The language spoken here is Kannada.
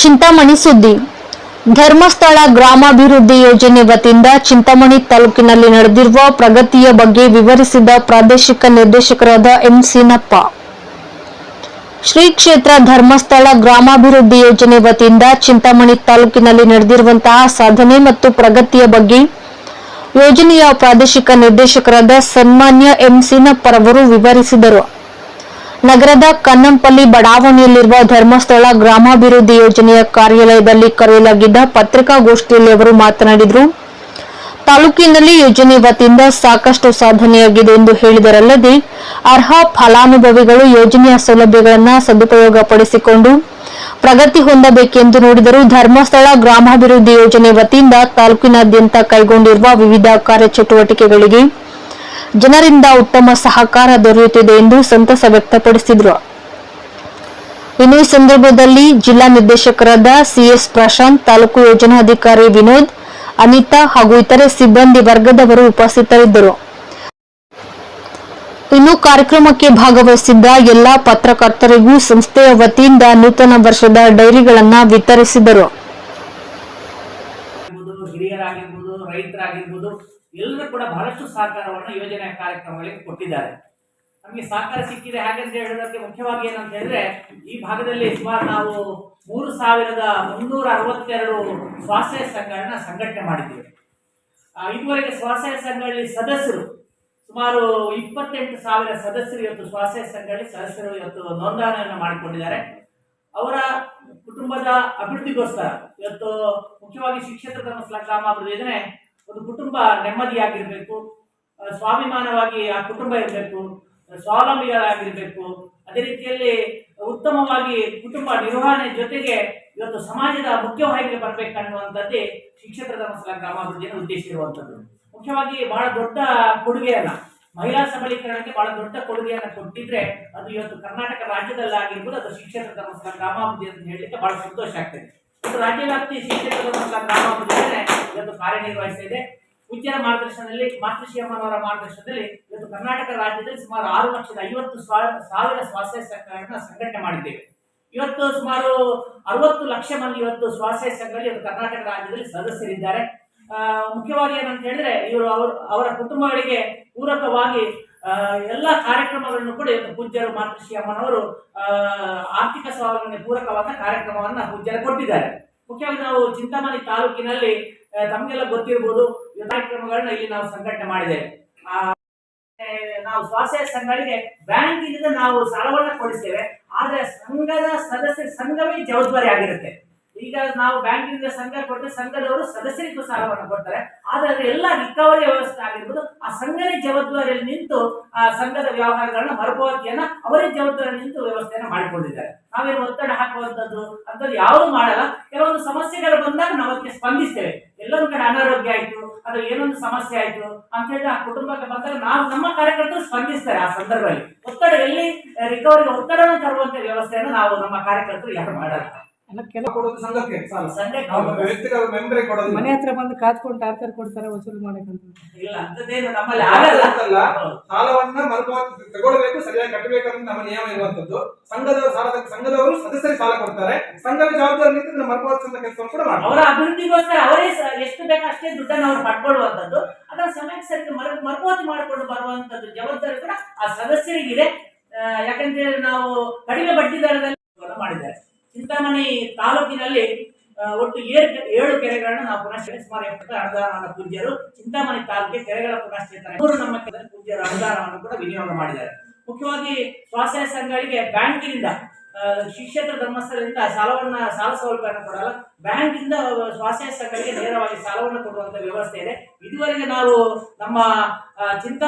ಚಿಂತಾಮಣಿ ಸುದ್ದಿ. ಧರ್ಮಸ್ಥಳ ಗ್ರಾಮಾಭಿವೃದ್ಧಿ ಯೋಜನೆ ವತಿಯಿಂದ ಚಿಂತಾಮಣಿ ತಾಲೂಕಿನಲ್ಲಿ ನಡೆದಿರುವ ಪ್ರಗತಿಯ ಬಗ್ಗೆ ವಿವರಿಸಿದ ಪ್ರಾದೇಶಿಕ ನಿರ್ದೇಶಕರಾದ ಎಂ ಸೀನಪ್ಪ. ಶ್ರೀ ಕ್ಷೇತ್ರ ಧರ್ಮಸ್ಥಳ ಗ್ರಾಮಾಭಿವೃದ್ಧಿ ಯೋಜನೆ ವತಿಯಿಂದ ಚಿಂತಾಮಣಿ ತಾಲೂಕಿನಲ್ಲಿ ನಡೆದಿರುವಂತಹ ಸಾಧನೆ ಮತ್ತು ಪ್ರಗತಿಯ ಬಗ್ಗೆ ಯೋಜನೆಯ ಪ್ರಾದೇಶಿಕ ನಿರ್ದೇಶಕರಾದ ಸನ್ಮಾನ್ಯ ಎಂ ಸೀನಪ್ಪರವರು ವಿವರಿಸಿದರು. ನಗರದ ಕನ್ನಂಪಲ್ಲಿ ಬಡಾವಣೆಯಲ್ಲಿರುವ ಧರ್ಮಸ್ಥಳ ಗ್ರಾಮಾಭಿವೃದ್ಧಿ ಯೋಜನೆಯ ಕಾರ್ಯಾಲಯದಲ್ಲಿ ಕರೆಯಲಾಗಿದ್ದ ಪತ್ರಿಕಾಗೋಷ್ಠಿಯಲ್ಲಿ ಅವರು ಮಾತನಾಡಿದರು. ತಾಲೂಕಿನಲ್ಲಿ ಯೋಜನೆ ವತಿಯಿಂದ ಸಾಕಷ್ಟು ಸಾಧನೆಯಾಗಿದೆ ಎಂದು ಹೇಳಿದರಲ್ಲದೆ, ಅರ್ಹ ಫಲಾನುಭವಿಗಳು ಯೋಜನೆಯ ಸೌಲಭ್ಯಗಳನ್ನು ಸದುಪಯೋಗಪಡಿಸಿಕೊಂಡು ಪ್ರಗತಿ ಹೊಂದಬೇಕೆಂದು ನೋಡಿದರು. ಧರ್ಮಸ್ಥಳ ಗ್ರಾಮಾಭಿವೃದ್ಧಿ ಯೋಜನೆ ವತಿಯಿಂದ ತಾಲೂಕಿನಾದ್ಯಂತ ಕೈಗೊಂಡಿರುವ ವಿವಿಧ ಕಾರ್ಯಚಟುವಟಿಕೆಗಳಿಗೆ ಜನರಿಂದ ಉತ್ತಮ ಸಹಕಾರ ದೊರೆಯುತ್ತಿದೆ ಎಂದು ಸಂತಸ ವ್ಯಕ್ತಪಡಿಸಿದರು. ಇನ್ನು ಈ ಸಂದರ್ಭದಲ್ಲಿ ಜಿಲ್ಲಾ ನಿರ್ದೇಶಕರಾದ ಸಿಎಸ್ ಪ್ರಶಾಂತ್, ತಾಲೂಕು ಯೋಜನಾಧಿಕಾರಿ ವಿನೋದ್, ಅನಿತಾ ಹಾಗೂ ಇತರೆ ಸಿಬ್ಬಂದಿ ವರ್ಗದವರು ಉಪಸ್ಥಿತರಿದ್ದರು. ಇನ್ನು ಕಾರ್ಯಕ್ರಮಕ್ಕೆ ಭಾಗವಹಿಸಿದ್ದ ಎಲ್ಲಾ ಪತ್ರಕರ್ತರಿಗೂ ಸಂಸ್ಥೆಯ ವತಿಯಿಂದ ನೂತನ ವರ್ಷದ ಡೈರಿಗಳನ್ನು ವಿತರಿಸಿದರು. ಎಲ್ಲರೂ ಕೂಡ ಬಹಳಷ್ಟು ಸಹಕಾರವನ್ನು ಯೋಜನೆಯ ಕಾರ್ಯಕ್ರಮಗಳಿಗೆ ಕೊಟ್ಟಿದ್ದಾರೆ. ನಮಗೆ ಸಹಕಾರ ಸಿಕ್ಕಿದೆ ಹಾಗೆಂತ ಹೇಳೋದಕ್ಕೆ ಮುಖ್ಯವಾಗಿ ಏನಂತ ಹೇಳಿದ್ರೆ, ಈ ಭಾಗದಲ್ಲಿ ಸುಮಾರು ನಾವು ಮೂರು ಸಾವಿರದ ಮುನ್ನೂರ ಅರವತ್ತೆರಡು ಸ್ವಸಹಾಯ ಸಂಘಗಳನ್ನ ಸಂಘಟನೆ ಮಾಡಿದ್ದೇವೆ. ಇದುವರೆಗೆ ಸ್ವಸಹಾಯ ಸಂಘಗಳಲ್ಲಿ ಸದಸ್ಯರು, ಸುಮಾರು ಇಪ್ಪತ್ತೆಂಟು ಸಾವಿರ ಸದಸ್ಯರು ಇವತ್ತು ಸ್ವಸಹಾಯ ಸಂಘಗಳಲ್ಲಿ ಸದಸ್ಯರು ಇವತ್ತು ನೋಂದಣಿಯನ್ನು ಮಾಡಿಕೊಂಡಿದ್ದಾರೆ. ಅವರ ಕುಟುಂಬದ ಅಭಿವೃದ್ಧಿಗೋಸ್ಕರ ಇವತ್ತು ಮುಖ್ಯವಾಗಿ ಶಿಕ್ಷಕ ಧರ್ಮಸ್ಥಳ ಗ್ರಾಮಾಭಿವೃದ್ಧಿ ಯೋಜನೆ ಒಂದು ಕುಟುಂಬ ನೆಮ್ಮದಿಯಾಗಿರಬೇಕು ಸ್ವಾಭಿಮಾನವಾಗಿ ಆ ಕುಟುಂಬ ಇರಬೇಕು, ಸ್ವಾವಲಂಬಿಗಳಾಗಿರ್ಬೇಕು. ಅದೇ ರೀತಿಯಲ್ಲಿ ಉತ್ತಮವಾಗಿ ಕುಟುಂಬ ನಿರ್ವಹಣೆ ಜೊತೆಗೆ ಇವತ್ತು ಸಮಾಜದ ಮುಖ್ಯವಾಹಿನಿಗೆ ಬರಬೇಕನ್ನುವಂಥದ್ದೇ ಶಿಕ್ಷಕರ ಧರ್ಮಸ್ಥಳ ಗ್ರಾಮಾಭಿವೃದ್ಧಿಯನ್ನು ಉದ್ದೇಶ ಇರುವಂಥದ್ದು. ಮುಖ್ಯವಾಗಿ ಬಹಳ ದೊಡ್ಡ ಕೊಡುಗೆಯನ್ನ ಮಹಿಳಾ ಸಬಲೀಕರಣಕ್ಕೆ ಬಹಳ ದೊಡ್ಡ ಕೊಡುಗೆಯನ್ನು ಕೊಟ್ಟಿದ್ರೆ ಅದು ಇವತ್ತು ಕರ್ನಾಟಕ ರಾಜ್ಯದಲ್ಲಾಗಿರ್ಬೋದು, ಅದು ಶಿಕ್ಷಕರ ಧರ್ಮಸ್ಥಳ ಗ್ರಾಮಾಭಿವೃದ್ಧಿ ಅಂತ ಹೇಳಲಿಕ್ಕೆ ಬಹಳ ಸಂತೋಷ ಆಗ್ತದೆ. ಮತ್ತು ರಾಜ್ಯ ವ್ಯಾಪ್ತಿ ಶಿಕ್ಷಕರ ಮೂಲಕ ಯೋಜನೆ ಇವತ್ತು ಕಾರ್ಯನಿರ್ವಹಿಸ್ತಿದೆ ಪೂಜ್ಯರ ಮಾರ್ಗದರ್ಶನದಲ್ಲಿ ಮಾತೃ ಅಮ್ಮನವರ ಮಾರ್ಗದರ್ಶನದಲ್ಲಿ ಇವತ್ತು ಕರ್ನಾಟಕ ರಾಜ್ಯದಲ್ಲಿ ಸುಮಾರು ಆರು ಲಕ್ಷದ ಐವತ್ತು ಸ್ವ- ಸಾವಿರ ಸ್ವಾಸ್ಥ್ಯ ಸಂಘಗಳನ್ನ ಸಂಘಟನೆ ಮಾಡಿದ್ದೇವೆ. ಇವತ್ತು ಸುಮಾರು ಅರವತ್ತು ಲಕ್ಷ ಮಂದಿ ಇವತ್ತು ಸ್ವಾಸ್ಥ್ಯ ಸಂಘದಲ್ಲಿ ಇವತ್ತು ಕರ್ನಾಟಕ ರಾಜ್ಯದಲ್ಲಿ ಸದಸ್ಯರಿದ್ದಾರೆ. ಮುಖ್ಯವಾಗಿ ಏನಂತ ಹೇಳಿದ್ರೆ ಇವರು ಅವರು, ಅವರ ಕುಟುಂಬಗಳಿಗೆ ಪೂರಕವಾಗಿ ಎಲ್ಲಾ ಕಾರ್ಯಕ್ರಮಗಳನ್ನು ಕೂಡ ಇವತ್ತು ಪೂಜ್ಯರು ಮಾತೃಶ್ರೀ ಅಮ್ಮನವರು ಆರ್ಥಿಕ ಸ್ವಾವಲಂಬನೆ ಪೂರಕವಾದ ಕಾರ್ಯಕ್ರಮವನ್ನು ಪೂಜ್ಯರು ಕೊಟ್ಟಿದ್ದಾರೆ. ಮುಖ್ಯವಾಗಿ ನಾವು ಚಿಂತಾಮಣಿ ತಾಲೂಕಿನಲ್ಲಿ ತಮಗೆಲ್ಲ ಗೊತ್ತಿರ್ಬೋದು ಕಾರ್ಯಕ್ರಮಗಳನ್ನ ಇಲ್ಲಿ ನಾವು ಸಂಘಟನೆ ಆ, ನಾವು ಸ್ವಾಸ್ಥ್ಯ ಸಂಘಗಳಿಗೆ ಬ್ಯಾಂಕಿನಿಂದ ನಾವು ಸಾಲವನ್ನ ಕೊಡಿಸ್ತೇವೆ. ಆದ್ರೆ ಸಂಘದ ಸದಸ್ಯ ಸಂಘವೇ ಜವಾಬ್ದಾರಿ ಆಗಿರುತ್ತೆ. ಈಗ ನಾವು ಬ್ಯಾಂಕಿನಿಂದ ಸಂಘ ಕೊಟ್ಟರೆ ಸಂಘದವರು ಸದಸ್ಯರಿಗೂ ಸಾಲವನ್ನು ಕೊಡ್ತಾರೆ. ಆದರೆ ಎಲ್ಲ ರಿಕವರಿ ವ್ಯವಸ್ಥೆ ಆಗಿರ್ಬೋದು, ಆ ಸಂಘನೇ ಜವಾಬ್ದಾರಿಯಲ್ಲಿ ನಿಂತು ಆ ಸಂಘದ ವ್ಯವಹಾರಗಳನ್ನ ಮರುಪಾವತಿಯನ್ನ ಅವರೇ ಜವಾಬ್ದಾರಿ ನಿಂತು ವ್ಯವಸ್ಥೆಯನ್ನು ಮಾಡಿಕೊಂಡಿದ್ದಾರೆ. ನಾವೇನು ಒತ್ತಡ ಹಾಕುವಂಥದ್ದು ಅಂಥದ್ದು ಯಾವುದು ಮಾಡಲ್ಲ. ಕೆಲವೊಂದು ಸಮಸ್ಯೆಗಳು ಬಂದಾಗ ನಾವು ಅದಕ್ಕೆ ಸ್ಪಂದಿಸ್ತೇವೆ. ಎಲ್ಲೊಂದು ಕಡೆ ಅನಾರೋಗ್ಯ ಆಯ್ತು, ಅದು ಏನೊಂದು ಸಮಸ್ಯೆ ಆಯ್ತು ಅಂತ ಹೇಳಿ ಆ ಕುಟುಂಬಕ್ಕೆ ಬಂದಾಗ ನಾವು ನಮ್ಮ ಕಾರ್ಯಕರ್ತರು ಸ್ಪಂದಿಸ್ತಾರೆ ಆ ಸಂದರ್ಭದಲ್ಲಿ. ಒತ್ತಡ ಎಲ್ಲಿ ರಿಕವರಿ ಒತ್ತಡವನ್ನು ತರುವಂತ ವ್ಯವಸ್ಥೆಯನ್ನು ನಾವು ನಮ್ಮ ಕಾರ್ಯಕರ್ತರು ಯಾರು ಮಾಡಲ್ಲ. ಮನೆ ಹತ್ರ ಬಂದು ಕಾದ್ಕೊಂಡು ಟಾರ್ಚರ್ ಕೊಡ್ತಾರೆ ವಸೂಲು ಮಾಡಕ್ಕಂತ ಇಲ್ಲ ಅಂತದೇನು ನಮ್ಮಲ್ಲಿ ಆಗಲ್ಲ. ಅಲ್ಲ. ಸಾಲವನ್ನ ಮರುಪಾವತಿ ತಗೊಳ್ಬೇಕು ಸರಿಯಾಗಿ ಕಟ್ಟಬೇಕು ಅಂತ ನಮ್ಮ ನಿಯಮ ಇರುವಂತದ್ದು ಸಂಘದ ಸಾಲದ ಸಂಘದವರು ಸದಸ್ಯರಿಗೆ ಸಾಲ ಕೊಡ್ತಾರೆ. ಸಂಘದ ಜವಾಬ್ದಾರಿ ನಿಂತು ಮರುಪಾವತಿಸುವಂತ ಕೆಲಸವನ್ನು ಕೂಡ ಮಾಡ್ತಾರೆ ಅವರ ಅಭಿವೃದ್ಧಿಗೋಸ್ಕರ ಅವರೇ ಎಷ್ಟು ಬೇಕು ಅಷ್ಟೇ ದುಡ್ಡನ್ನು ಅವ್ರು ಪಡ್ಕೊಳ್ಳುವಂಥದ್ದು ಅದನ್ನ ಸಮಯಕ್ಕೆ ಸರಿ ಮರು ಮರುಪಾವತಿ ಮಾಡಿಕೊಂಡು ಬರುವಂತದ್ದು ಜವಾಬ್ದಾರಿ ಕೂಡ ಆ ಸದಸ್ಯರಿಗಿದೆ. ಆ, ಯಾಕಂದ್ರೆ ನಾವು ಕಡಿಮೆ ಬಡ್ಡಿ ದರದಲ್ಲಿ ಇದನ್ನು ಮಾಡಿದ್ದಾರೆ ಚಿಂತಾಮಣಿ ತಾಲೂಕಿನಲ್ಲಿ ಒಟ್ಟು ಏಳು ಏಳು ಕೆರೆಗಳನ್ನ ನಾವು ಪುನಶ್ಚೇತನ ಅನುದಾನವನ್ನು ಪೂಜ್ಯರು, ಚಿಂತಾಮಣಿ ತಾಲೂಕಿಗೆ ಕೆರೆಗಳ ಪುನಶ್ಚೇತನ. ಮೂರು ನಮ್ಮ ಪೂಜ್ಯರ ಅನುದಾನವನ್ನು ಕೂಡ ವಿನಿಯೋಗ ಮಾಡಿದ್ದಾರೆ. ಮುಖ್ಯವಾಗಿ ಸ್ವಾಸ್ಥ್ಯ ಸಂಘಗಳಿಗೆ ಬ್ಯಾಂಕಿನಿಂದ ಶಿಕ್ಷೇತ್ರ ಧರ್ಮಸ್ಥಳದಿಂದ ಸಾಲವನ್ನ, ಸಾಲ ಸೌಲಭ್ಯವನ್ನು ಕೊಡಲ್ಲ, ಬ್ಯಾಂಕಿಂದ ಸ್ವಾಸ್ಥ್ಯ ಸಂಘಗಳಿಗೆ ನೇರವಾಗಿ ಸಾಲವನ್ನು ಕೊಡುವಂತ ವ್ಯವಸ್ಥೆ ಇದೆ. ಇದುವರೆಗೆ ನಾವು ನಮ್ಮ ಚಿಂತಾ